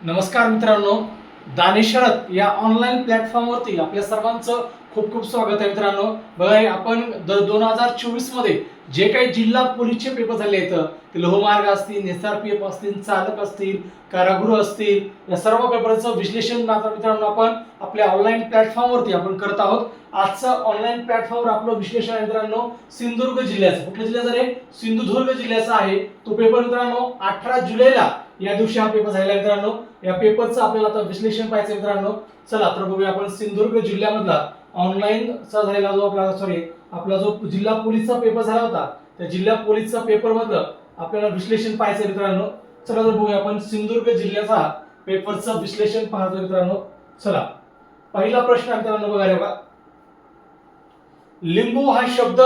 नमस्कार मित्रांनो दानेशरथ या ऑनलाईन प्लॅटफॉर्मवरती आपल्या सर्वांचं खूप खूप स्वागत आहे मित्रांनो. बघा आपण दोन हजार चोवीसमध्ये जे काही जिल्हा पोलीसचे पेपर झाले आहेत ते लोहमार्ग असतील एस आर पी एफ असतील चालक असतील कारागृह असतील या सर्व पेपरचं विश्लेषण मात्र मित्रांनो आपण आपल्या ऑनलाईन प्लॅटफॉर्मवरती आपण करत आहोत. आजचं ऑनलाईन प्लॅटफॉर्मवर आपलं विश्लेषण आहे मित्रांनो सिंधुदुर्ग जिल्ह्याचं. कुठल्या जिल्ह्याचं रे? सिंधुदुर्ग जिल्ह्याचा आहे. तो पेपर मित्रांनो अठरा जुलैला या दिवशी हा पेपर झालेला मित्रांनो. या पेपरचं आपल्याला आता विश्लेषण पाहायचं मित्रांनो. चला तर बघूया आपण सिंधुदुर्ग जिल्ह्यामधला ऑनलाईनचा झालेला जो आपला सॉरी आपला जो जिल्हा पोलीसचा पेपर झाला होता त्या जिल्हा पोलीसचा पेपर मधलं आपल्याला विश्लेषण पाहायचं मित्रांनो. चला तर बघूया आपण सिंधुदुर्ग जिल्ह्याचा पेपरचं विश्लेषण पाहतो मित्रांनो. चला. पहिला प्रश्न मित्रांनो बघा बघा. लिंबू हा शब्द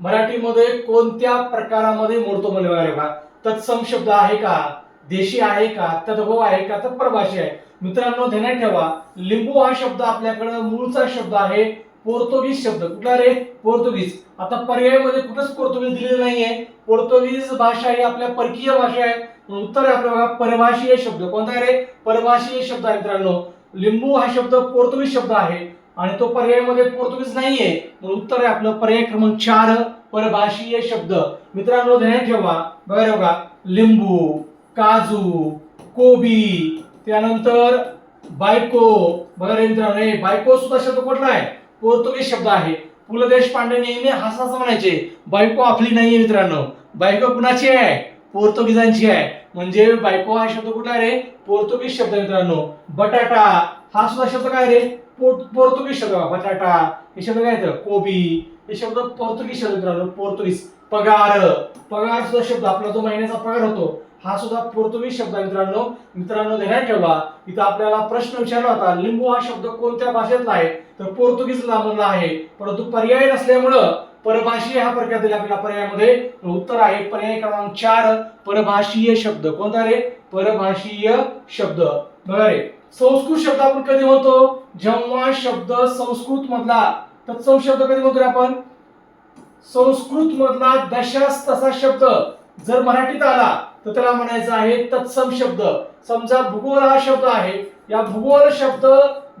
मराठीमध्ये कोणत्या प्रकारामध्ये मोडतो म्हणजे बघा रे बघा. तत्सम शब्द आहे का? देशी आहे का? तद्भव आहे का? तर परभाषी आहे. मित्रांनो ध्यानात ठेवा. लिंबू हा शब्द आपल्याकडं मूळचा शब्द आहे. पोर्तुगीज शब्द. कुठला रे? पोर्तुगीज. आता पर्यायामध्ये कुठंच पोर्तुगीज दिलेलं नाहीये. पोर्तुगीज भाषा ही आपल्या परकीय भाषा आहे. उत्तर आहे आपल्या बघा परभाषीय शब्द. कोणता आहे रे परभाषीय शब्द आहे मित्रांनो. लिंबू हा शब्द पोर्तुगीज शब्द आहे. आणि तो पर्यायामध्ये पोर्तुगीज नाहीये. म्हणून उत्तर आहे आपलं पर्याय क्रमांक चार परभाषीय शब्द. मित्रांनो ध्यानात ठेवा. बघा बघा. लिंबू. काजू कोबी त्यानंतर बायको. बघा मित्रांनो हे बायको सुद्धा शब्द कुठला आहे? पोर्तुगीज शब्द आहे. पु ल देशपांडे नेहमी हसाच म्हणायचे. बायको आपली नाहीये मित्रांनो. बायको कुणाची आहे? पोर्तुगीजांची आहे. म्हणजे बायको हा शब्द कुठला आहे रे? पोर्तुगीज शब्द मित्रांनो. बटाटा हा सुद्धा शब्द काय रे? पोर्तुगीज शब्द बटाटा हे शब्द काय येतं कोबी हे शब्द पोर्तुगीज शब्द मित्रांनो. पोर्तुगीज. पगार. पगार सुद्धा शब्द. आपला जो महिन्याचा पगार होतो हा सुद्धा पोर्तुगीज शब्द आहे मित्रांनो. मित्रांनो ध्यानात ठेवा इथं आपल्याला प्रश्न विचारला होता लिंबू हा शब्द कोणत्या भाषेतला आहे? तर पोर्तुगीजला मधला आहे. परंतु पर्याय नसल्यामुळं परभाषीय हा प्रकार दिला आपल्याला पर्यायामध्ये. उत्तर आहे पर्याय क्रमांक चार परभाषीय शब्द. कोणता रे? परभाषीय शब्द. बघा रे संस्कृत शब्द आपण कधी म्हणतो? जेव्हा शब्द संस्कृत मधला तत्सम शब्द कधी म्हणतो रे आपण? संस्कृत मधला दशास तसा शब्द. जर मराठीत आला तर त्याला म्हणायचं आहे तत्सम शब्द. समजा भूगोल हा शब्द आहे. या भूगोल शब्द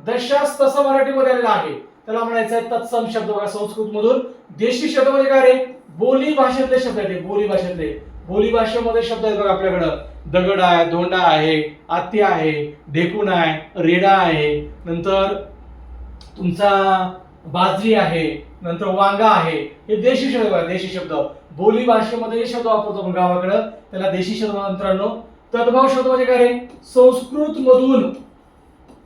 दशास तसा मराठीमध्ये आलेला आहे. त्याला म्हणायचं आहे तत्सम शब्द. बघा संस्कृत मधून देशी शब्द म्हणजे काय रे? बोली भाषेतले शब्द आहेत बोली भाषेतले. बोली भाषेमध्ये शब्द आहेत बघा आपल्याकडं. दगड आहे धोंडा आहे आत्ती आहे ढेकूण आहे रेडा आहे. नंतर तुमचा बाजरी आहे नंतर वांगा आहे. हे देशी शब्द देशी शब्द. बोली भाषेमध्ये जे शब्द वापरतो आपण गावाकडं. त्याला देशी शब्द मित्रांनो. तद्भाव शब्द म्हणजे काय रे? संस्कृत मधून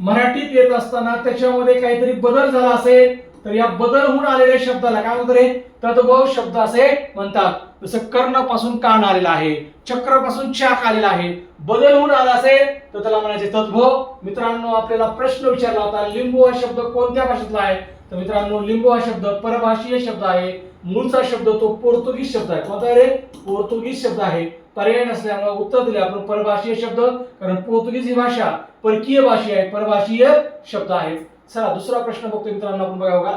मराठीत येत असताना त्याच्यामध्ये काहीतरी बदल झाला असेल तर या बदल होऊन आलेल्या शब्दाला काय म्हणतात रे? तद्भव शब्द असे म्हणतात. जसं कर्णपासून कान आलेला आहे चक्रपासून चाक आलेला आहे. बदल होऊन आला असेल तर त्याला म्हणायचे तद्भव. मित्रांनो आपल्याला प्रश्न विचारला होता लिंबू हा शब्द कोणत्या भाषेतला आहे? तर मित्रांनो लिंबू हा शब्द परभाषीय शब्द आहे. मूळचा शब्द तो पोर्तुगीज शब्द आहे. कोणता रे? पोर्तुगीज शब्द आहे. पर्याय नसल्यामुळे उत्तर दिले आपण परभाषीय शब्द कारण पोर्तुगीज ही भाषा परकीय भाषा आहे परभाषीय शब्द आहे. चला दुसरा प्रश्न बघतो मित्रांनो आपण बघा बघा.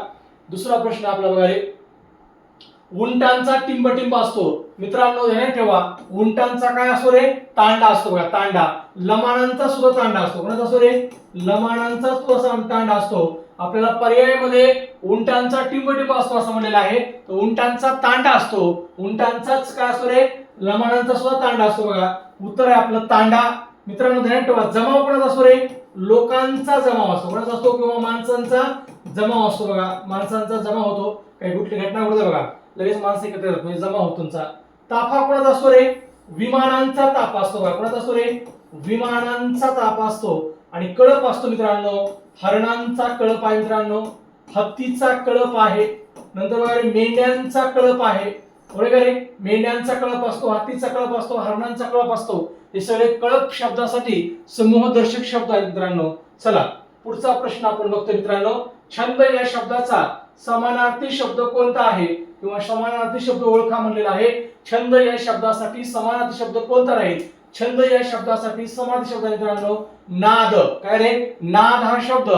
दुसरा प्रश्न आपला बघा रे. उंटांचा टिंबटिंब असतो. मित्रांनो ध्यानात ठेवा. उंटांचा काय असतो रे? तांडा असतो बघा तांडा. लमाणांचा सुद्धा तांडा असतो. कोणाचा असतो रे? लमाणांचा सुद्धा तांडा असतो. आपल्याला पर्यायामध्ये उंटांचा टिंबटिंब असतो असं म्हणलेलं आहे. तर उंटांचा तांडा असतो. उंटांचाच काय असतो रे? लमाणांचा सुद्धा तांडा असतो बघा. उत्तर आहे आपलं तांडा. मित्रांनो ध्यान ठेवा. जमाव कोणाचा असतो रे? लोकांचा जमाव असतो. कोणाचा असतो किंवा माणसांचा जमाव असतो बघा. माणसांचा जमाव होतो. काही कुठली घटना घडते बघा. लगेच माणसं एकत्र येतात. म्हणजे जमा होतो तुमचा. ताफा कोणाचा असतो रे? विमानांचा ताप असतो बघा. कोणाचा असतो रे? विमानांचा ताप असतो. आणि कळप असतो मित्रांनो हरणांचा कळप आहे मित्रांनो हत्तीचा कळप आहे नंतर बघा मेंढ्यांचा कळप आहे. बरोबर मेंढ्यांचा कळप असतो हत्तीचा कळप असतो हरणांचा कळप असतो हे सगळे कळप शब्दासाठी समूहदर्शक शब्द आहेत मित्रांनो. चला पुढचा प्रश्न आपण बघतो मित्रांनो. छंद या शब्दाचा समानार्थी शब्द कोणता आहे? किंवा समानार्थी शब्द ओळखा म्हणलेला आहे. छंद या शब्दासाठी समानार्थी शब्द कोणता राहील? छंद या शब्दासाठी समाधी शब्द आहे मित्रांनो. नाद. काय रे? नाद हा शब्द.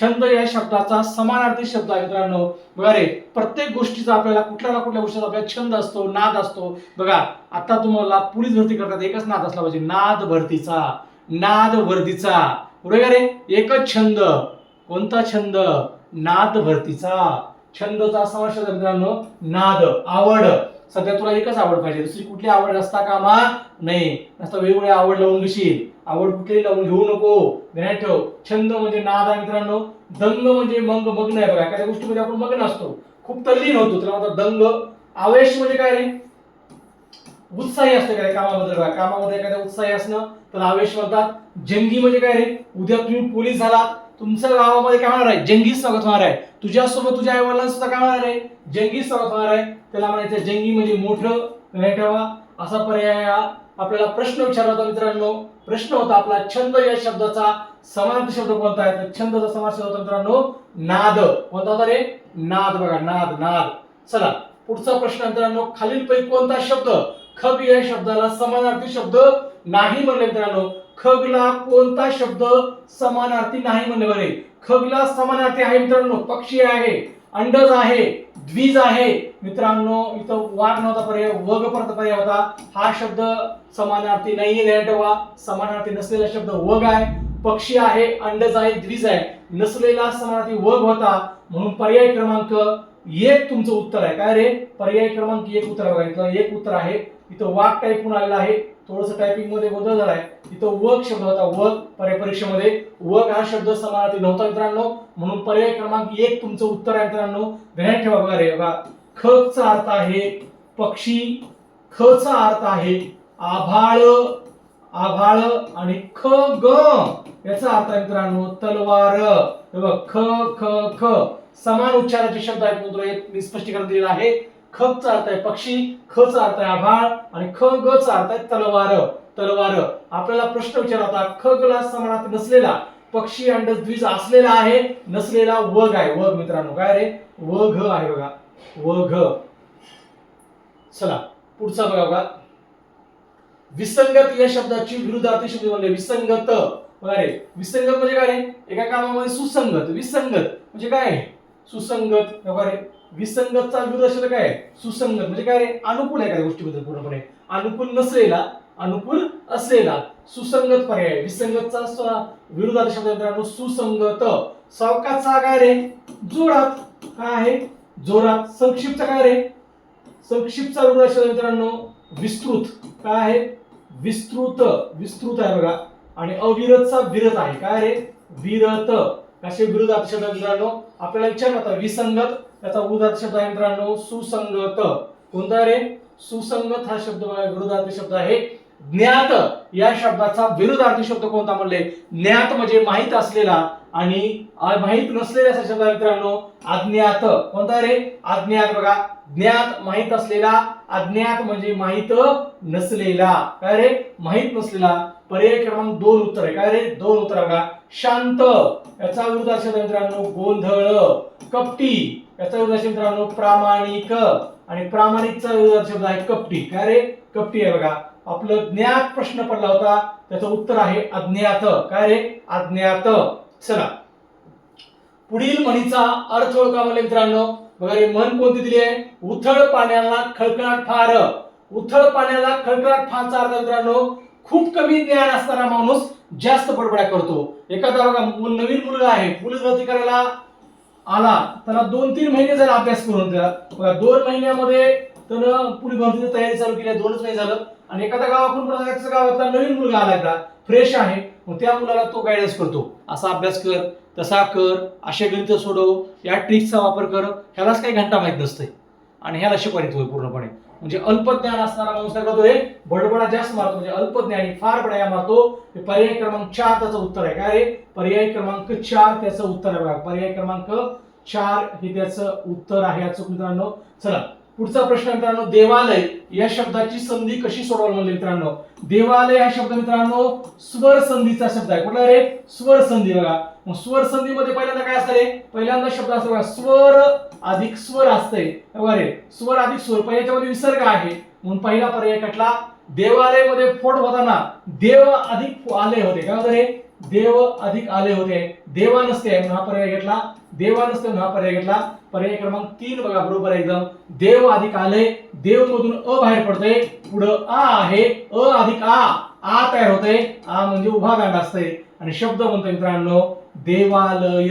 छंद या शब्दाचा समानार्थी शब्द आहे मित्रांनो. बघा रे प्रत्येक गोष्टीचा आपल्याला कुठल्या ना कुठल्या गोष्टीचा आपल्याला छंद असतो नाद असतो. बघा आता तुम्हाला पोलीस भरती करतात एकच नाद असला पाहिजे. नाद भरतीचा. नाद वर्दीचा बरोबर रे? एकच छंद. कोणता छंद? नाद भरतीचा. छंदचा समावेश मित्रांनो. नाद. आवड. सध्या तुला एकच आवड पाहिजे. दुसरी कुठली आवड असता कामा? नाही. नसता वेगवेगळी आवड लावून घेशील. आवड कुठली लावून घेऊ नको. ध्यानात ठेव. छंद म्हणजे नाद आहे मित्रांनो. दंग म्हणजे मंग मग्न आहे बघा. एखाद्या गोष्टीमध्ये आपण मग्न असतो. खूप तल्लीन होतो. तुला आता दंग. आवेश म्हणजे काय? रे उत्साही असते काय कामाबद्दल बघा. कामामध्ये एखाद्या उत्साही असणं तर आवेश म्हणतात. जंगी म्हणजे काय रे? उद्या तुम्ही पोलीस झालात. तुमच्या गावामध्ये काय होणार आहे? जंगी स्वागत होणार आहे. तुझ्यासोबत तुझ्या आई वडिलांना सुद्धा काय होणार आहे? जंगी स्वागत होणार आहे. त्याला म्हणायचं जंगी म्हणजे मोठं नाही ठेवा. असा पर्याय हा आपल्याला प्रश्न विचारला होता मित्रांनो. प्रश्न होता आपला छंद या शब्दाचा. समानार्थी शब्द कोणता आहे? तर छंदचा समास होता मित्रांनो नाद. कोणता होता रे? नाद बघा नाद नाद. चला पुढचा प्रश्न मित्रांनो खालीलपैकी कोणता शब्द? खब या शब्दाला समानार्थी शब्द नाही म्हणले मित्रांनो. खगला कोणता शब्द समानार्थी नाही म्हणले बरे. खगला समानार्थी आहे मित्रांनो पक्षी आहे अंडज आहे द्विज आहे. मित्रांनो इथं वाघ नव्हता पर्याय वग परत पर्याय होता. हा शब्द समानार्थी नाही ध्यानात ठेवा. समानार्थी नसलेला शब्द वग आहे पक्षी आहे अंडज आहे द्विज आहे. नसलेला समानार्थी वग होता म्हणून पर्याय क्रमांक एक तुमचं उत्तर आहे. काय रे? पर्याय क्रमांक एक उत्तर बघा. इथं एक उत्तर आहे. इथं वाघ टाईप आलेला आहे. थोडस टायपिंगमध्ये बदल झालाय. इथं वक शब्द होता वक. पर्याय परीक्षेमध्ये हा शब्द समानार्थी नव्हता मित्रांनो. म्हणून पर्याय क्रमांक एक तुमचं उत्तर आहे मित्रांनो. ध्यानात ठेवा बघा रे बघा. खचा अर्थ आहे पक्षी. खचा अर्थ आहे आभाळ आभाळ आणि ख ग याचा अर्थ आहे मित्रांनो तलवार. हे ख ख ख. समान उच्चाराचे शब्द आहेत मित्र तुला एक मी स्पष्टीकरण दिलेलं आहे. ख चा अर्थ आहे पक्षी ख चा अर्थ आहे आभाळ आणि ख ग चारताय तलवार तलवार. आपल्याला प्रश्न विचारला होता ख गला ला समानार्थी नसलेला पक्षी अंड द्विज असलेला आहे नसलेला वग आहे वग मित्रांनो काय रे? व घ आहे बघा. घ. चला पुढचा बघा बघा. विसंगत या शब्दाची विरुद्धार्थी शब्द म्हणले विसंगत. बघा रे विसंगत म्हणजे काय रे? एका कामामध्ये सुसंगत. विसंगत म्हणजे काय? आहे? सुसंगत. बघा रे. विसंगतचा विरोध असेल काय आहे? सुसंगत. म्हणजे काय रे? अनुकूल आहे काय गोष्टीबद्दल पूर्णपणे? अनुकूल नसलेला अनुकूल असलेला सुसंगत पर्याय. विसंगतचा विरोधात शब्द सुसंगत. सावकाचा काय रे? जोरात. काय आहे? जोरात. संक्षिप्त काय रे? संक्षिप्तचा विरोध शब्द मित्रांनो विस्तृत. काय आहे? विस्तृत. विस्तृत आहे बघा. आणि अविरतचा विरत आहे. काय रे? विरत. असे विरोधात शब्द मित्रांनो? आपल्याला विचारलं होता विसंगत त्याचा उदात शब्द आहे मित्रांनो सुसंगत. कोणता रे? सुसंगत हा शब्द बघा विरोधार्थी शब्द आहे. ज्ञात या शब्दाचा विरोधार्थी शब्द कोणता म्हणले? ज्ञात म्हणजे माहीत असलेला आणि माहीत माहीत नसलेला असा शब्द मित्रांनो अज्ञात. कोणता रे? अज्ञात बघा. ज्ञात माहीत असलेला अज्ञात म्हणजे माहीत नसलेला. काय रे? माहीत नसलेला. पर्याय क्रमांक दोन उत्तर आहे. काय रे? दोन उत्तर बघा. शांत. याचा विरुद्धार्थ शब्द मित्रांनो गोंधळ. कपटी. याचा विरुद्धार्थ मित्रांनो प्रामाणिक आणि प्रामाणिकचा विरुद्धार्थ शब्द आहे कपटी. काय रे? कपटी आहे बघा. आपलं ज्ञात प्रश्न पडला होता त्याचं उत्तर आहे अज्ञात. काय रे? अज्ञात. चला. पुढील म्हणीचा अर्थ ओळखा म्हणले मित्रांनो. बघा रे म्हण कोणती दिली आहे? उथळ पाण्याला खळखळाट फार. उथळ पाण्याला खळखळाट फारचा अर्थ मित्रांनो. खूप कमी ज्ञान असणारा माणूस जास्त बडबड्या करतो. एखादा बघा नवीन मुलगा आहे. पोलीस भरती करायला आला त्याला दोन तीन महिने झाला अभ्यास करून त्याला. दोन महिन्यामध्ये त्यानं पोलीस भरतीची तयारी चालू केली दोनच महिने झालं. आणि एखाद्या गावाकडून कोणाच्या गावातला नवीन मुलगा आला एकदा फ्रेश आहे. मग त्या मुलाला तो गायडन्स करतो. असा अभ्यास कर तसा कर असे गणित सोडव या ट्रिक्सचा वापर कर. ह्यालाच काही घंटा माहीत नसते आणि ह्याला शिकवायचं होय पूर्णपणे. म्हणजे अल्पज्ञान असणारा माणूस काय करतोय बडबडा जास्त मारतो. म्हणजे अल्पज्ञानी फार बडाया मारतो. हे पर्याय क्रमांक चार त्याचं उत्तर आहे. काय रे पर्याय क्रमांक चार त्याचं उत्तर आहे बघा. पर्याय क्रमांक चार हे त्याचं उत्तर आहे. याचं मित्रांनो चला. पुढचा प्रश्न मित्रांनो देवालय. या शब्दाची संधी कशी सोडवाल म्हणले मित्रांनो? देवालय हा शब्द मित्रांनो स्वर संधीचा शब्द आहे. कुठला रे? स्वर संधी बघा. मग स्वर संधीमध्ये पहिल्यांदा काय असतं रे? पहिल्यांदा शब्द असतो बघा स्वर अधिक स्वर असतंय. बघा स्वर अधिक स्वर. पहिल्याच्यामध्ये याच्यामध्ये विसर्ग आहे. म्हणून पहिला पर्याय कटला देवालयमध्ये फोड होताना देव अधिक आले होते. काय होतं रे? देव अधिक आले होते. देवा नसते म्हणून हा पर्याय घेतला. देवा नसते म्हणून हा पर्याय घेतला. पर्याय क्रमांक तीन बघा बरोबर आहे एकदम. देव अधिक आले देव मधून अ बाहेर पडतोय. पुढं आ आहे. अ अधिक आ. आ तयार होतंय. आ म्हणजे उभा दांडा असते आणि शब्द म्हणतो मित्रांनो देवालय.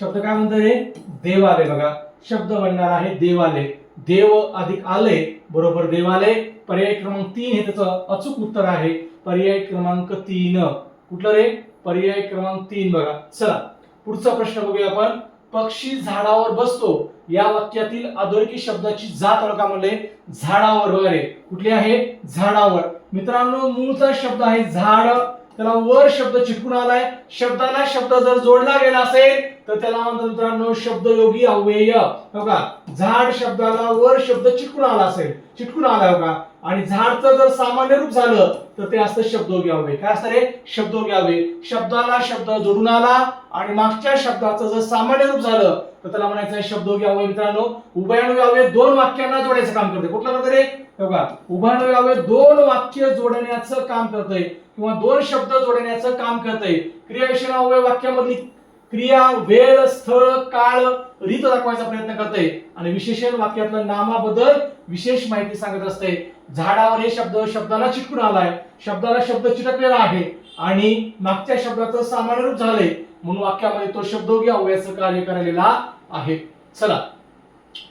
शब्द काय म्हणतो रे? देवालय बघा. शब्द बनणार आहे देवालय. देव अधिक आलय बरोबर देवालय. पर्याय क्रमांक तीन हे त्याचं अचूक उत्तर आहे. पर्याय क्रमांक तीन. कुठलं रे? पर्याय क्रमांक तीन बघा. चला पुढचा प्रश्न बघूया आपण. पक्षी झाडावर बसतो. या वाक्यातील अधोरेखित शब्दाची जात ओळखा म्हणले? झाडावर वगैरे कुठली आहे? झाडावर. मित्रांनो मूळचा शब्द आहे झाड. त्याला वर शब्द चिटकून आलाय. शब्दाला शब्द जर जोडला गेला असेल तर त्याला म्हणतात मित्रांनो शब्दयोगी अव्यय. हो बघा झाड शब्दाला वर शब्द चिटकून आला असेल चिटकून आला बघा हो आणि झाडचं जर सामान्य रूप झालं तर ते असतं शब्दोगी अव्यय. काय असतं रे? शब्दोगी अव्यय. शब्दाला शब्द जोडून आला आणि मागच्या शब्दाचं जर सामान्य रूप झालं तर त्याला म्हणायचं आहे शब्दोगी अव्यय. मित्रांनो उभयानुगी अव्यय दोन वाक्यांना जोडायचं काम करते कुठलं करते रे? हो बघा उभयानुगी अव्यय दोन वाक्य जोडण्याचं काम करतंय. किंवा दोन शब्द जोडण्याचं काम करतंय. क्रियाविषयी अव्यय वाक्यामधली क्रिया वेळ स्थळ काळ रीत दाखवायचा प्रयत्न करते आणि विशेषण वाक्यातलं नामाबद्दल विशेष माहिती सांगत असते झाडावर हे शब्द शब्दाला चिटकून आलाय. शब्दाला शब्द चिटकलेला आहे. आणि मागच्या शब्दाचं सामान्य रूप झालंय. म्हणून वाक्यामध्ये तो शब्दोगी अव्ययाचं कार्य करायला आहे. चला.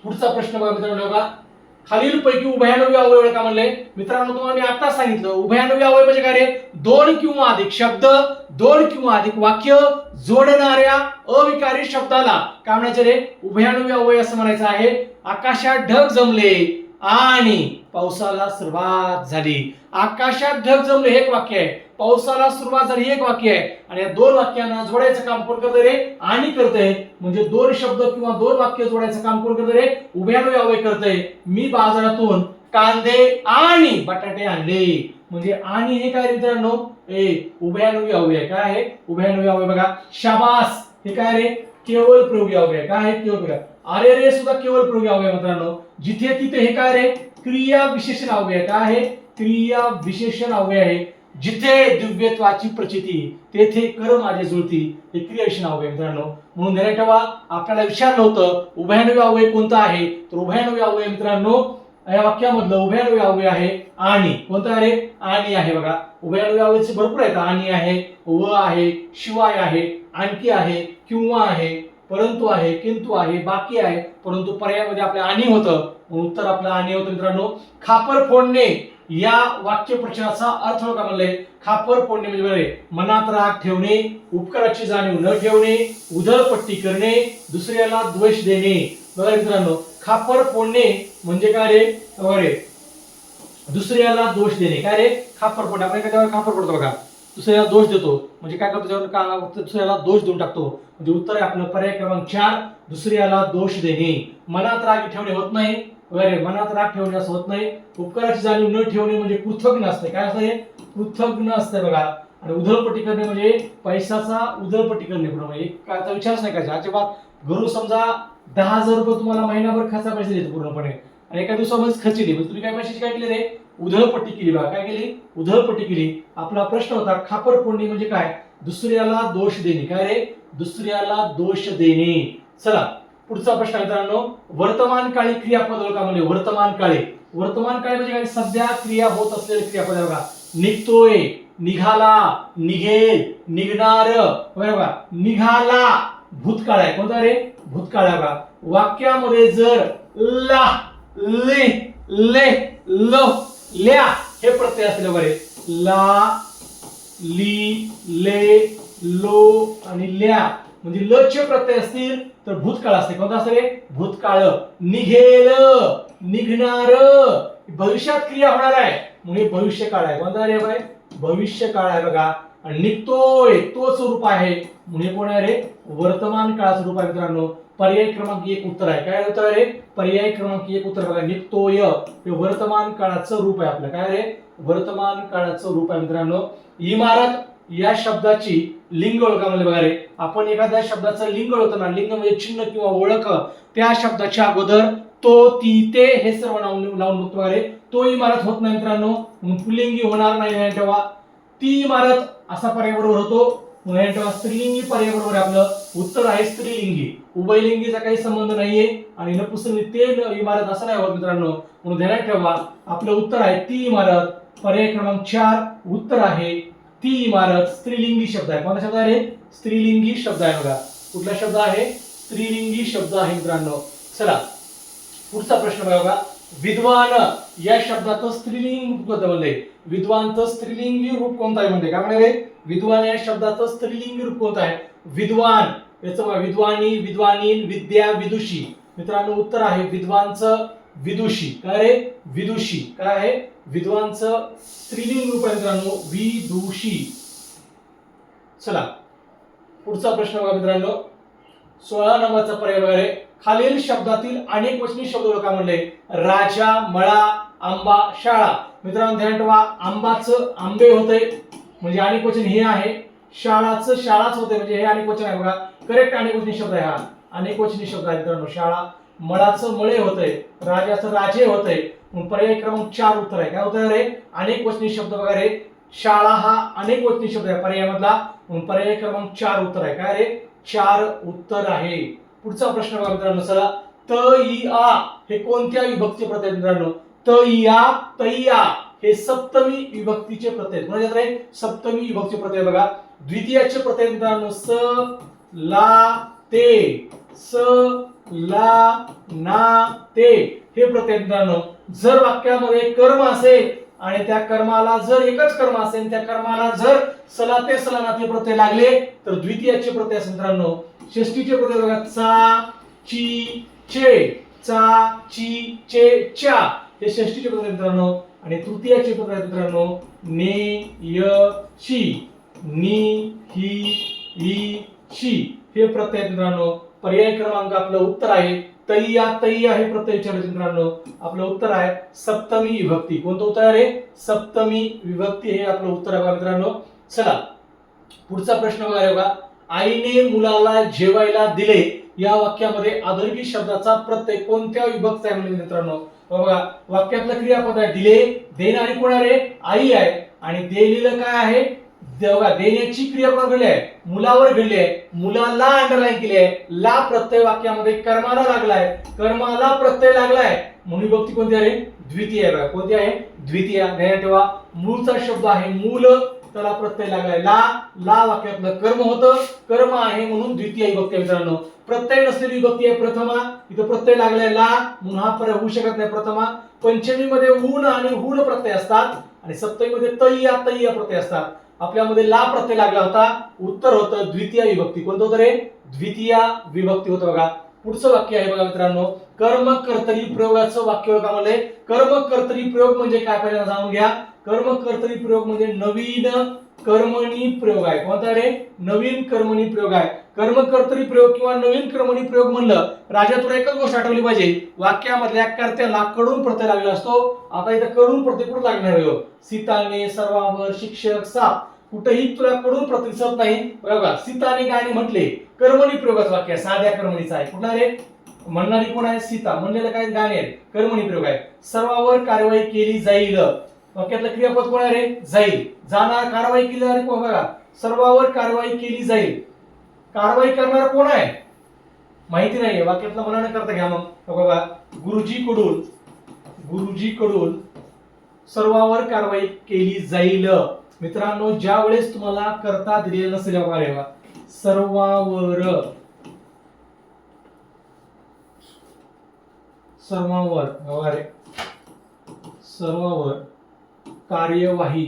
पुढचा प्रश्न बघा मित्रांनो बघा. खालील पैकी अवयव का म्हणले. मित्रांनो तुम्हाला मी आता सांगितलं उभयानवी अवयव म्हणजे काय रे? दोन किंवा अधिक शब्द दोन किंवा अधिक वाक्य जोडणाऱ्या अविकारी शब्दाला. काय म्हणायचं रे? उभयानवी अवयव असं म्हणायचं आहे. आकाशात ढग जमले आणि पावसाला सुरुवात झाली. आकाशात ढग जमले हे एक वाक्य आहे. पावसाला सुरुवात झाली. एक वाक्य आहे. आणि या दोन वाक्यांना जोडायचं काम कोण करत रे? आणि करतंय. म्हणजे दोन शब्द किंवा दोन वाक्य जोडायचं काम कोण करत रे? उभ्यानुवी अवय करतंय. मी बाजारातून कांदे आणि बटाटे आणले. म्हणजे आणि हे काय मित्रांनो? ए उभयानुवी अवय काय आहे? उभयानुवी अवय बघा. शाबास. हे काय रे? केवळ प्रयोगी अवय काय आहे? केवळ प्रयोग अरे रे सुद्धा केवळ प्रयोगी अवय मित्रांनो. जिथे तिथे हे काय रे? क्रिया विशेषण अवय काय आहे? क्रिया विशेषण अवय आहे जिथे दिव्यत्वाची प्रचिती तेथे कर माझे जुळती. हे क्रियाविशेषण अवय मित्रांनो. म्हणून ध्यानात ठेवा आपल्याला विचारलं होतं उभयानवी अवय कोणतं आहे? तर उभयानवी अवय मित्रांनो या वाक्यामधलं उभयानुवी अवय आहे आणि. कोणतं आहे आणि आहे बघा. उभयानुवी अवयचे भरपूर आहेत. आणि आहे व आहे शिवाय आहे आणखी आहे किंवा आहे परंतु आहे किंतु आहे बाकी आहे परंतु पर्यायामध्ये आपल्या आणि होतं. म्हणून उत्तर आपलं आणि होतं मित्रांनो. खापर फोडणे. या वाक्यप्रचाराचा अर्थ का म्हणले? खापर फोडणे म्हणजे बरे मनात राग ठेवणे उपकाराची जाणीव न ठेवणे उधळपट्टी करणे दुसऱ्याला द्वेष देणे. बघा मित्रांनो खापर फोडणे म्हणजे काय रे? रे दुसऱ्याला दोष देणे. काय रे? खापर फोडणे आपण एखाद्यावर खापर फोडतो बघा. दुसऱ्याला दोष देतो. म्हणजे काय करतो? त्याच्यावर का दुसऱ्याला दोष देऊन टाकतो? म्हणजे उत्तर आहे आपलं पर्याय क्रमांक चार दुसऱ्याला दोष देणे. मनात राग ठेवणे होत नाही. वगैरे मनात राग ठेवणे असं होत नाही. उपकाराची जाणीव न ठेवणे म्हणजे कृतज्ञ असते काय असतं हे? न असते बघा. आणि उधळपट्टी करणे म्हणजे पैशाचा उधळपट्टी करणे. पूर्ण म्हणजे काय विचारच नाही करायचा. अजिबात घरून समजा दहा हजार रुपये तुम्हाला महिनाभर खर्चा पैसे देतो पूर्णपणे. आणि एका दिवसामध्येच खर्चली म्हणजे तुम्ही काय पैशाची काय केली रे? उधळपट्टी केली बघा. काय केली? उधळपट्टी केली. आपला प्रश्न होता खापर फोडणे म्हणजे काय? दुसऱ्याला दोष देणे. काय रे? दुसऱ्याला दोष देणे. चला. पुढचा प्रश्न मित्रांनो वर्तमान काळी क्रियापद ओळखा म्हणजे वर्तमान काळी. वर्तमान काळी म्हणजे काय? सध्या क्रिया होत असलेले क्रियापद बघा. निघतोय निघाला निघेल निघणार बघा. निघाला भूतकाळ आहे. कोणता रे? भूतकाळ आहे बघा. वाक्यामध्ये जर ला ले ले ल ल्या हे प्रत्यय असले बरे. ला ली ले लो आणि ल्या. म्हणजे ल चे प्रत्यय असतील तर भूतकाळ असते. कोणतं असतं रे? भूतकाळ. निघेल निघणार. भविष्यात क्रिया होणार आहे. म्हणजे भविष्य काळ आहे. कोणता रे बाय भविष्य काळ आहे बघा. आणि निघतोय. तोच रूप आहे. म्हणजे कोण आहे रे? वर्तमान काळाचं रूप आहे मित्रांनो. पर्याय क्रमांक एक उत्तर आहे. काय उत्तर आहे रे? पर्याय क्रमांक एक उत्तर बघा. निघतोय. हे वर्तमान काळाचं रूप आहे आपलं. काय रे? वर्तमान काळाचं रूप आहे मित्रांनो. इमारत या शब्दाची लिंग ओळखामध्ये बघा रे. आपण एखाद्या शब्दाचं लिंग ओळखताना लिंग म्हणजे चिन्ह किंवा ओळख त्या शब्दाच्या अगोदर तो ती ते हे सर्व लावून लावून बघतो बघा रे. तो इमारत होत नाही मित्रांनो. म्हणून पुल्लिंगी होणार नाही हे तेव्हा. ती इमारत असा पर्याय बरोबर होतो म्हणून तेव्हा स्त्रीलिंगी पर्याय बरोबर आपलं. उत्तर आहे स्त्रीलिंगी. उभयलिंगीचा काही संबंध नाहीये. आणि नपुसंगी ते इमारत असं नाही होत मित्रांनो. म्हणून ध्यानात ठेवा. आपलं उत्तर आहे ती इमारत. पर्याय क्रमांक चार उत्तर आहे ती इमारत स्त्रीलिंगी शब्द आहे. कोणता शब्द आहे स्त्रीलिंगी शब्द आहे बघा. कुठला शब्द आहे? स्त्रीलिंगी शब्द आहे मित्रांनो. चला. पुढचा प्रश्न बघा बघा. विद्वान या शब्दाचं स्त्रीलिंग रूप कोणतं म्हणले? विद्वानचं स्त्रीलिंगी रूप कोणतं आहे म्हणजे काय म्हणाले विद्वान या शब्दाचं स्त्रीलिंगी रूप कोणतं आहे? विद्वान. याचं विद्वानी विद्वानीन विद्या विदुषी. मित्रांनो उत्तर आहे. विद्वानचं विदुषी. काय रे विदुषी. काय आहे? विद्वांच स्त्रीलिंग रूप आहे मित्रांनो. विदुषी. चला. पुढचा प्रश्न बघा मित्रांनो. सोळा नंबरचा पर्याय बघा रे. खालील शब्दातील अनेक वचनी शब्द का म्हणले. राजा मळा आंबा शाळा. मित्रांनो ध्यान ठेवा. आंबाचं आंबे होते. म्हणजे अनेक वचन हे आहे. शाळाचं शाळाच होते. म्हणजे हे अनेक वचन आहे बघा. करेक्ट अनेक वचनी शब्द आहे हा. अनेक वचनी शब्द आहे मित्रांनो. शाळा मळाचं मळे होतंय राजाचं राजे होतंय म्हणून पर्याय क्रमांक चार उत्तर आहे. काय उत्तर रे? अनेक वचनी शब्द बघा रे. शाळा हा अनेक वचनी शब्द आहे पर्यायामधला. म्हणून पर्याय क्रमांक चार उत्तर आहे. काय रे? चार उत्तर आहे. पुढचा प्रश्न बघा मित्रांनो चला. त इ आ हे कोणत्या विभक्तीचे प्रत्यय आहेत मित्रांनो? त या तैया हे सप्तमी विभक्तीचे प्रत्यय म्हणजे रे? सप्तमी विभक्तीचे प्रत्यय बघा. द्वितीयाचे प्रत्यय आहेत मित्रांनो स ला ते स ला ना ते. हे प्रत्येकानं जर वाक्यामध्ये कर्म असेल आणि त्या कर्माला जर एकच कर्म असेल त्या कर्माला जर सला ते सलानाचे प्रत्यय लागले तर द्वितीयाचे प्रत्यय असेल मित्रांनो षष्टीचे प्रत्यय बघा चा ची चे. चा ची चे च्या. हे षष्टीचे प्रत्यय मित्रांनो आणि तृतीयाचे प्रत्यय मित्रांनो ने य शी. नि ही ई शी. हे प्रत्यय मित्रांनो पर्याय क्रमांक आपलं उत्तर आहे. तैया तैया हे प्रत्यय मित्रांनो. आपलं उत्तर आहे सप्तमी विभक्ती. कोणतं उत्तर आहे? सप्तमी विभक्ती हे आपलं उत्तर आहे मित्रांनो. चला पुढचा प्रश्न बघा बघा. आईने मुलाला जेवायला दिले. या वाक्यामध्ये अधोरेखित शब्दाचा प्रत्यय कोणत्या विभक्त आहे म्हणजे मित्रांनो? बघा वाक्यातलं क्रियापद आहे दिले देणारी कोण आहे रे? आई आहे. आणि दिलेलं काय आहे? देण्याची क्रिया कोण घडली आहे? मुलावर घडली आहे. मुलाला अंडरलाईन केली आहे. ला प्रत्यय वाक्यामध्ये कर्माला लागलाय कर्माला प्रत्यय लागलाय म्हणून विभक्ती कोणती आहे द्वितीय आहे कोणती आहे? द्वितीय. ध्यानात ठेवा. मूळचा शब्द आहे मूल त्याला प्रत्यय लागलाय ला ला वाक्यातलं कर्म होतं. कर्म आहे म्हणून द्वितीय विभक्ती मित्रांनो. प्रत्यय नसलेली विभक्ती आहे प्रथमा. इथं प्रत्यय लागलाय ला म्हणून हा पर्याय होऊ शकत नाही प्रथमा. पंचमीमध्ये ऊन आणि हुण प्रत्यय असतात. आणि सप्तमीमध्ये तय्या तय्या प्रत्यय असतात. आपल्यामध्ये ला प्रत्यय लागला होता उत्तर होतं द्वितीय विभक्ती. कोणतं होतं रे? द्वितीय विभक्ती होतं बघा. पुढचं वाक्य आहे बघा मित्रांनो कर्म कर्तरी प्रयोगाचं वाक्य बघा मला. कर्म कर्तरी प्रयोग म्हणजे काय? पहिल्यांदा जाणून घ्या. कर्म कर्तरी प्रयोग म्हणजे नवीन कर्मणी प्रयोग आहे. कोणता रे? नवीन कर्मणी प्रयोग आहे. कर्म कर्तरी प्रयोग किंवा नवीन कर्मणी प्रयोग म्हणलं राजा तुला एकच गोष्ट आठवली पाहिजे. वाक्यामधल्या कर्त्याला कडून प्रत्यय लागलेला असतो. आता इथं कडून प्रत्यय कुठं लागणार आहे हो? सीताने सर्वांवर शिक्षक साप. कुठेही तुला कडून प्रतिसाद नाही. बघा सीताने गाणे म्हटले. कर्मणी प्रयोगाचं वाक्य आहे. साध्या कर्मणीचा आहे. कुठला रे? म्हणणारी कोण आहे? सीता. म्हणलेलं काय गाणे आहे कर्मणी प्रयोग आहे. सर्वावर कारवाई केली जाईल. वाक्यातलं क्रियापद कोण आहे रे? जाईल जाणार कारवाई केली अरे कोण बघा? सर्वावर कारवाई केली जाईल कारवाई करणार कोण आहे? माहिती नाहीये. वाक्यातलं मनानं करता घ्या मग. बघा गुरुजीकडून गुरुजीकडून सर्वावर कारवाई केली जाईल मित्रांनो ज्या वेळेस तुम्हाला करता दिलेलं नसेल बघा रे सर्वावर. सर्वावर. सर्वावर. कार्यवाही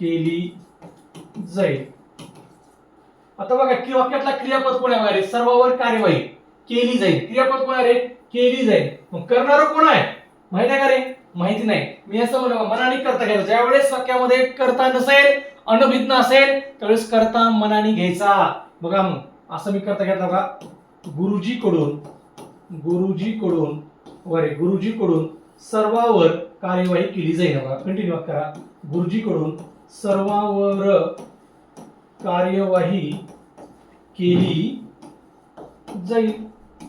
केली जाईल. आता बघा की वाक्यातला क्रियापद कोण आहे? सर्वावर कार्यवाही केली जाईल. क्रियापद कोण आहे? रे केली जाईल. मग करणार कोण आहे? माहिती आहे का रे? माहिती नाही. मी असं म्हणलं मनाने करता घ्यायचं. ज्यावेळेस वाक्यामध्ये करता नसेल अनभिज्ञ असेल त्यावेळेस करता मनाने घ्यायचा. बघा मग असं मी करता घेतला का गुरुजीकडून गुरुजीकडून वरे गुरुजीकडून सर्वावर कार्यवाही केली जाईल. बघा कंटिन्यू करा. गुरुजीकडून सर्वावर कार्यवाही केली जाईल.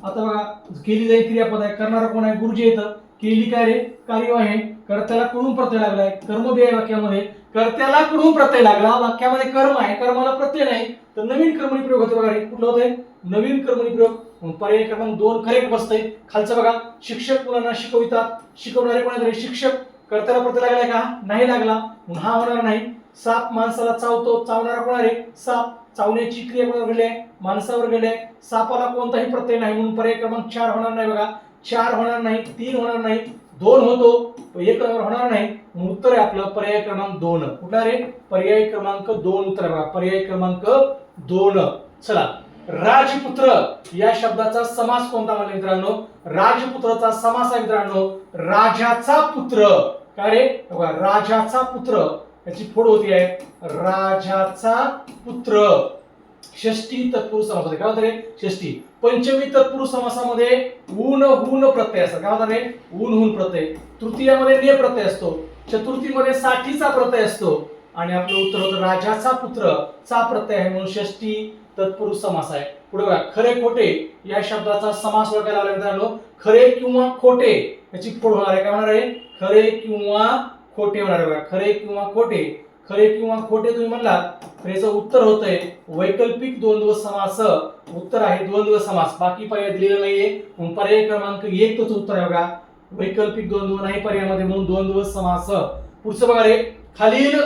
आता बघा केली जाईल क्रियापद आहे. करणारा कोण आहे? गुरुजी येतं केली काय रे? कार्यवाही कर्त्याला कडून प्रत्यय लागलाय. कर्म वाक्यामध्ये. कर्त्याला कडून प्रत्यय लागला. वाक्यामध्ये कर्म आहे. कर्माला प्रत्यय नाही. तर नवीन कर्मणी प्रयोग होते बघा रे. कुठलं होतंय? नवीन कर्मणी प्रयोग. मग पर्याय क्रमांक दोन करेक्ट बसतंय. खालचं बघा शिक्षक मुलांना शिकवितात. शिकवणारे कोण शिक्षक कर्त्याला प्रत्यय लागलाय का? नाही लागला. म्हणून हा होणार नाही. साप माणसाला चावतो. चावणारा कोण आहे? साप. चावण्याची क्रिया कोणावर घडली आहे माणसावर घडली आहे सापाला कोणताही प्रत्यय नाही. म्हणून पर्याय क्रमांक चार होणार नाही बघा. चार होणार नाही. तीन होणार नाही. दोन होतो. एक होणार नाही. म्हणून उत्तर आहे आपलं पर्याय क्रमांक दोन. कुठला रे? पर्याय क्रमांक दोन उत्तर आहे बघा. पर्याय क्रमांक दोन. चला. राजपुत्र या शब्दाचा समास कोणता म्हणजे मित्रांनो? राजपुत्राचा समास आहे मित्रांनो. राजाचा पुत्र. काय रे? बघा राजाचा पुत्र. याची फोड होती आहे. राजाचा पुत्र. षष्टी तत्पुरुष समासामध्ये. काय होतं रे? षष्टी पंचमी तत्पुरुष समासामध्ये ऊन हुन प्रत्यय असतात. काय होतं रे? ऊन हुन प्रत्यय. तृतीयामध्ये ने प्रत्यय असतो. चतुर्थीमध्ये साठीचा प्रत्यय असतो. आणि आपलं उत्तर होतं राजाचा पुत्र. चा प्रत्यय आहे म्हणून षष्टी तत्पुरुष समास आहे. पुढे बघा खरे खोटे या शब्दाचा समास ओळखायला लागला मित्रांनो. खरे किंवा खोटे याची फोड होणार आहे. काय होणार आहे? खरे किंवा खोटे होणार आहे बघा. खरे किंवा खोटे. खरे किंवा खोटे तुम्ही म्हणलात तर याचं उत्तर होतंय वैकल्पिक द्वंद्व समास. उत्तर आहे द्वंद्व समास. बाकी पर्याय दिलेला नाहीये. म्हणून पर्याय क्रमांक एक तोच उत्तर आहे बघा. वैकल्पिक द्वंद्व नाही पर्यायामध्ये म्हणून द्वंद्व समास. पुढचं बघा रे. खालील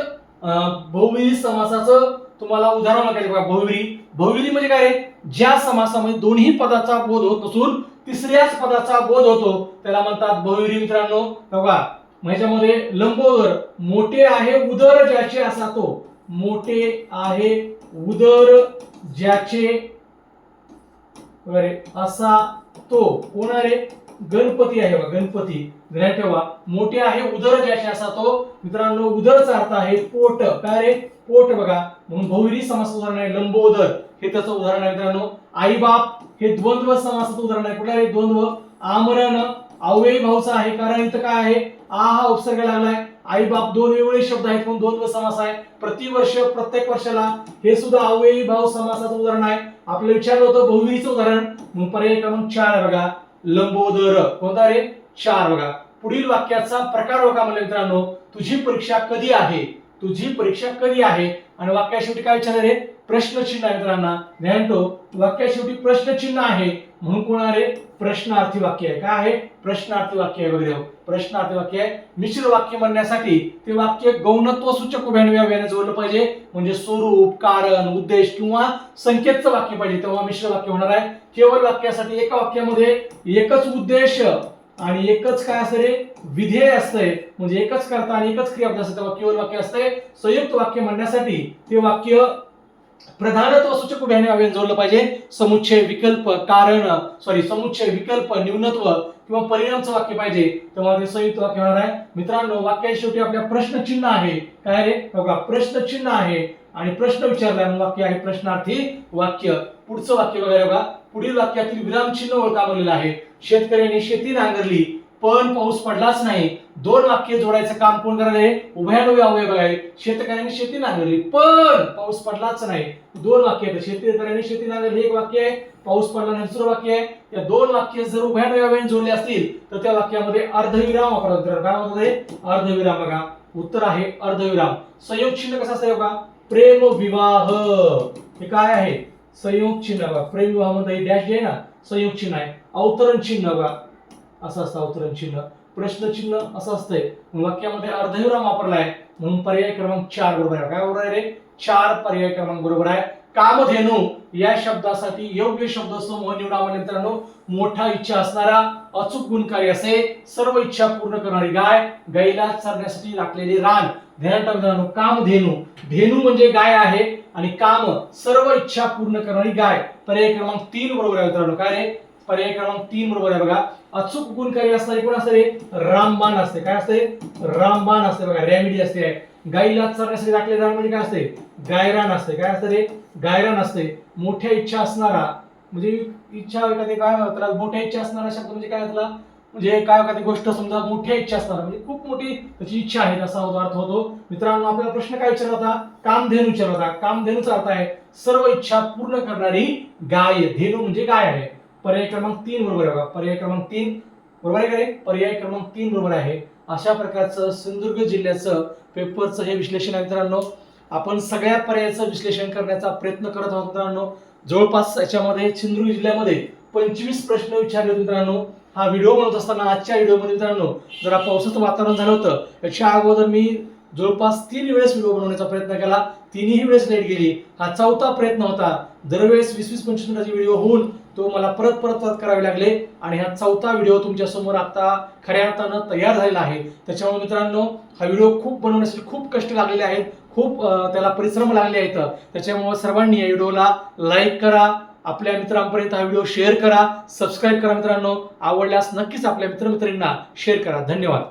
बहुविध बहुविधी समासाचं तुम्हाला उदाहरण लागायचं बघा बहुविरी बहुविरी म्हणजे काय रे? ज्या समासामध्ये दोन्ही पदाचा बोध होत नसून तिसऱ्याच पदाचा बोध होतो त्याला म्हणतात बहुविरी मित्रांनो. बघा ह्याच्यामध्ये लंबोदर मोठे आहे उदर ज्याचे असा तो. मोठे आहे उदर ज्याचे वगैरे असा तो. कोण आहे रे? गणपती आहे बघा गणपती. ध्यानात ठेवा. मोठे आहे उदर ज्याचे असा तो. मित्रांनो उदरचा अर्थ आहे पोट. काय रे? पोट बघा. म्हणून बहुविधी समासाचं उदाहरण आहे लंबोदर. हे त्याचं उदाहरण आहे मित्रांनो. आई बाप हे द्वंद्व समासाचं उदाहरण आहे. कुठे आहे? द्वंद्व. आमरण अव्ययी भाऊचा आहे. कारण इथं काय आहे? आ हा उपसर्ग लागलाय. आई बाप दोन वेगवेगळे शब्द आहेत म्हणून द्वंद्व समास आहे. प्रतिवर्ष प्रत्येक वर्षाला हे सुद्धा अव्ययी भाव समासाचं उदाहरण आहे. आपलं विचारलं होतं बहुविधीचं उदाहरण. म्हणून पर्याय क्रमांक चार बघा. लंबोदर. कोणता रे? चार बघा. पुढील वाक्याचा प्रकार बघा मला मित्रांनो. तुझी परीक्षा कधी आहे? तुझी परीक्षा कधी आहे? आणि वाक्या शेवटी काय विचारणार आहे प्रश्नचिन्ह आहे मित्रांना. ध्यान ठेव वाक्या शेवटी प्रश्नचिन्ह आहे. म्हणून कोण आहे प्रश्नार्थी वाक्य आहे. काय आहे? प्रश्नार्थी वाक्य आहे वगैरे प्रश्नार्थी वाक्य आहे. मिश्र वाक्य म्हणण्यासाठी ते वाक्य गौणत्व सूचक उभ्याने जोडलं पाहिजे. म्हणजे स्वरूप कारण उद्देश किंवा संकेतचं वाक्य पाहिजे. तेव्हा मिश्र वाक्य होणार आहे. केवळ वाक्यासाठी एका वाक्यामध्ये एकच उद्देश आणि एकच काय असतं रे? विधेय असतंय. म्हणजे एकच करता आणि एकच क्रियापद असतं तेव्हा वाक्य असतंय. संयुक्त वाक्य म्हणण्यासाठी ते वाक्य प्रधानत्व सूचक उभ्याने व्याव्याने जोडलं पाहिजे. समुच्चय विकल्प कारण सॉरी समुच्चय विकल्प न्यूनत्व किंवा परिणामचं वाक्य पाहिजे. तेव्हा ते संयुक्त वाक्य होणार आहे. मित्रांनो वाक्या शेवटी आपल्या प्रश्नचिन्ह आहे. काय रे? बघा प्रश्नचिन्ह आहे. आणि प्रश्न विचारला वाक्य आहे प्रश्नार्थी वाक्य. पुढचं वाक्य वगैरे बघा. पुढील वाक्यातील विरामचिन्ह ओळखावलेलं आहे. शेतकऱ्यांनी शेती नांगरली पण पाऊस पडलाच नाही. दोन वाक्य जोडायचं काम कोण करायला उभयानुभवी अवयव आहे शेतकऱ्यांनी शेती नांगरली पण पाऊस पडलाच नाही. दोन वाक्य आहेत. शेतकऱ्यांनी शेती नांगरली एक वाक्य आहे. पाऊस पडला नाही दुसरं वाक्य आहे. या दोन वाक्य जर उभयानुभवी अवयवाने जोडले असतील तर त्या वाक्यामध्ये अर्धविराम वापरला काय होतं अर्धविराम बघा. उत्तर आहे अर्धविराम. संयोग चिन्ह कसं असतं बघा? प्रेम विवाह. हे काय आहे? संयोग चिन्ह बघा. प्रेम विवाहामध्ये डॅश जे आहे ना संयोग चिन्ह आहे. अवतरण चिन्ह बघा. असं असतं अवतरण चिन्ह. प्रश्न चिन्ह असं असतंय. वाक्यामध्ये अर्धविराम वापरलाय. म्हणून पर्याय क्रमांक चार बरोबर आहे. काय बरोबर आहे रे? चार पर्याय क्रमांक बरोबर आहे. कामधेनू या शब्दासाठी योग्य शब्द समूह निवडा म्हणजे मित्रांनो मोठा इच्छा असणारा अचूक गुणकारी असे सर्व इच्छा पूर्ण करणारी गाय गायीला चरण्यासाठी लागलेली रान. ध्यानात मित्रांनो काम धेनू. म्हणजे गाय आहे आणि काम सर्व इच्छा पूर्ण करणारी गाय. पर्याय क्रमांक तीन बरोबर आहे मित्रांनो. काय रे? पर्याय क्रमांक तीन बरोबर आहे बघा. अचूक गुणकारी असणारी कोण असते रे? रामबाण असते. काय असते? रामबाण असते बघा. रॅमिडी असते. गाईला चरण्यासाठी टाकले जाणार म्हणजे काय असते? गायरान असते. काय असते रे? गायरान असते. मोठ्या इच्छा असणारा. म्हणजे इच्छा एखादी काय? त्याला मोठ्या इच्छा असणारा शब्द म्हणजे काय असला? म्हणजे काय एखादी गोष्ट समजा मोठ्या इच्छा असणार म्हणजे खूप मोठी त्याची इच्छा आहे असा अर्थ होतो. मित्रांनो आपल्याला प्रश्न काय विचारला होता? कामधेनू विचारला होता. कामधेनूचा अर्थ आहे सर्व इच्छा पूर्ण करणारी गाय धेनू म्हणजे गाय आहे. पर्याय क्रमांक तीन बरोबर आहे बघा. पर्याय क्रमांक तीन बरोबर आहे का रे पर्याय क्रमांक तीन बरोबर आहे. अशा प्रकारचं सिंधुदुर्ग जिल्ह्याचं पेपरचं हे विश्लेषण आहे मित्रांनो. आपण सगळ्या पर्यायाचं विश्लेषण करण्याचा प्रयत्न करत आहोत मित्रांनो. जवळपास याच्यामध्ये सिंधुदुर्ग जिल्ह्यामध्ये पंचवीस प्रश्न विचारले मित्रांनो. हा व्हिडिओ बनवत असताना आजच्या व्हिडिओमध्ये मित्रांनो जरा पावसाचं वातावरण झालं होतं. याच्या अगोदर मी जवळपास तीन वेळेस व्हिडिओ बनवण्याचा प्रयत्न केला. तिन्ही वेळेस लाइट गेली. हा चौथा प्रयत्न होता. दरवेळेस वीस वीस पंचवीस मिनिटाचे व्हिडिओ होऊन तो मला परत परत परत करावे लागले आणि हा चौथा व्हिडिओ तुमच्यासमोर आता खऱ्या अर्थानं तयार झालेला आहे. त्याच्यामुळे मित्रांनो हा व्हिडिओ खूप बनवण्यासाठी खूप कष्ट लागलेले आहेत. खूप त्याला परिश्रम लागले आहेत. त्याच्यामुळे सर्वांनी या व्हिडिओला लाईक करा. आपल्या मित्रांपर्यंत हा व्हिडिओ शेअर करा सबस्क्राईब करा मित्रांनो. आवडल्यास नक्कीच आपल्या मित्रमित्रींना शेअर करा. धन्यवाद.